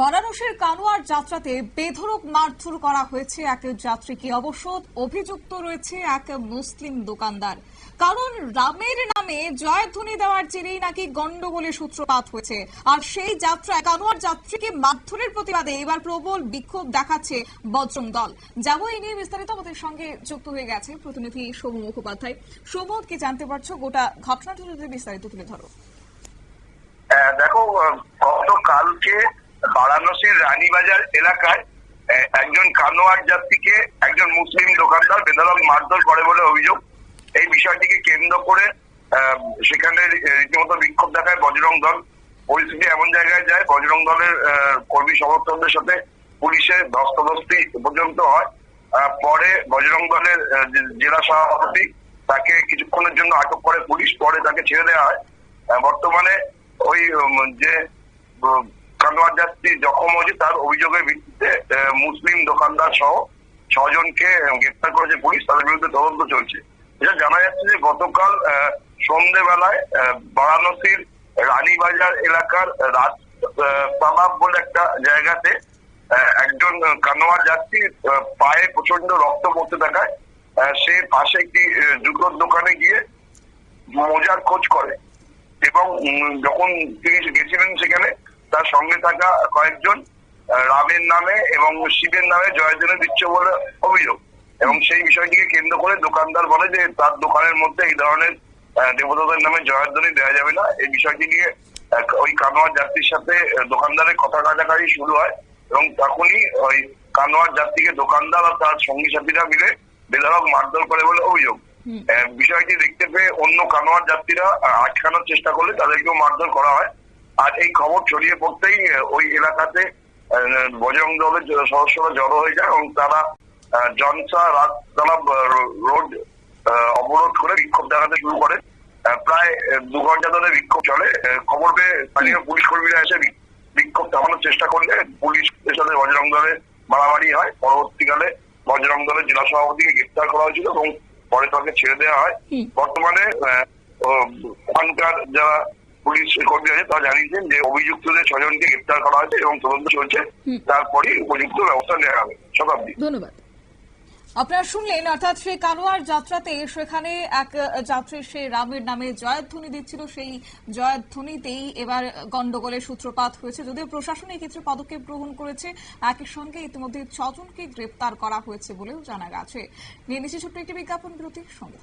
বারাণসীর কানোয়ার যাত্রাতে বেধরক মারধর করা হয়েছে এক যাত্রীকে। অবশ্য অভিযুক্ত রয়েছে এক মুসলিম দোকানদার। কারণ রামের নামে জয়ধ্বনি দেওয়ার জেরেই নাকি গন্ডগোলের সূত্রপাত হয়েছে। আর সেই যাত্রায় কানোয়ার যাত্রীকে মারধরের প্রতিবাদে এবার প্রবল বিক্ষোভ দেখাচ্ছে বজরং দল। যাব এই নিয়ে বিস্তারিত আমাদের সঙ্গে যুক্ত হয়ে গেছে প্রতিনিধি সৌম মুখোপাধ্যায়। সৌমদ কি জানতে পারছ? গোটা ঘটনাটি যদি বিস্তারিত তুলে ধরো। দেখো গতকালকে বারাণসীর রানীবাজার এলাকায় একজন কানোয়ার যাত্রীকে একজন মুসলিম দোকানদার বেদরক মারধর করে বলে অভিযোগ। এই বিষয়টিকে কেন্দ্র করে সেখানে রীতিমতো বিক্ষোভ দেখায় বজরং দল। পরিস্থিতি এমন জায়গায় যায়, বজরং দলের কর্মী সমর্থকদের সাথে পুলিশের ধস্তাধস্তি পর্যন্ত হয়। পরে বজরং দলের জেলা সভাপতি তাকে কিছুক্ষণের জন্য আটক করে পুলিশ, পরে তাকে ছেড়ে দেওয়া হয়। বর্তমানে ওই যে উম, কানোয়ার যাত্রী জখম হয়েছে তার অভিযোগের ভিত্তিতে মুসলিম দোকানদার সহ ছজনকে গ্রেপ্তার করেছে পুলিশ তাদের বিরুদ্ধে তদন্ত চলছে। এটা জানা যাচ্ছে যে গতকাল সন্ধেবেলায় বারাণসীর রানীবাজার এলাকার আহ, তালাব বলে একটা জায়গাতে একজন কানোয়ার যাত্রী পায়ে প্রচণ্ড রক্ত পড়তে থাকায় সে পাশে একটি জুতোর দোকানে গিয়ে মোজার খোঁজ করে। এবং যখন তিনি গেছিলেন সেখানে তার সঙ্গে থাকা কয়েকজন রামের নামে এবং শিবের নামে জয়দিনে দিচ্ছে বলে অভিযোগ। এবং সেই বিষয়টিকে কেন্দ্র করে দোকানদার বলে যে তার দোকানের মধ্যে এই ধরনের দেবতাদের নামে জয়ধ্বনি দেওয়া যাবে না। এই বিষয়টি নিয়ে ওই কানোয়ার যাত্রীর সাথে দোকানদারের কথা কাটাকাটি শুরু হয় এবং তখনই ওই কানোয়ার যাত্রীকে দোকানদার আর তার সঙ্গী সাথীরা মিলে বেধারক মারধর করে বলে অভিযোগ। বিষয়টি দেখতে পেয়ে অন্য কানোয়ার যাত্রীরা আটকানোর চেষ্টা করলে তাদেরকেও মারধর করা হয়। আর এই খবর ছড়িয়ে পড়তেই ওই এলাকাতে বজরং দলের সদস্যরা জড়ো হয়ে যায় এবং তারা জনসা রাততলা রোড অবরোধ করে বিক্ষোভ দেখাতে শুরু করে। প্রায় দু ঘণ্টা ধরে বিক্ষোভ চলে। খবর পেয়ে স্থানীয় পুলিশ কর্মীরা এসে বিক্ষোভ থামানোর চেষ্টা করলে পুলিশের সাথে বজরং দলের মারামারি হয়। পরবর্তীকালে বজরং দলের জেলা সভাপতিকে গ্রেপ্তার করা হয়েছিল এবং পরে তাকে ছেড়ে দেওয়া হয়। বর্তমানে ওখানকার যারা পুলিশ কর্মী আছে তারা জানিয়েছেন যে অভিযুক্তদের ছজনকে গ্রেপ্তার করা হয়েছে এবং তদন্ত চলছে। তারপরে উপযুক্ত ব্যবস্থা নেওয়া হবে। শতাব্দী ধন্যবাদ। আপনারা শুনলেন অর্থাৎ সেই কানোয়ার যাত্রাতে সেখানে এক যাত্রী সে রামের নামে জয়ধ্বনি দিচ্ছিল। সেই জয়ধ্বনিতেই এবার গন্ডগোলের সূত্রপাত হয়েছে। যদিও প্রশাসন ক্ষেত্রে পদক্ষেপ গ্রহণ করেছে একই সঙ্গে ইতিমধ্যে ছজনকে গ্রেপ্তার করা হয়েছে বলেও জানা গেছে। নিয়ে নিচ্ছে ছোট্ট একটি বিজ্ঞাপন বিরতির সঙ্গে।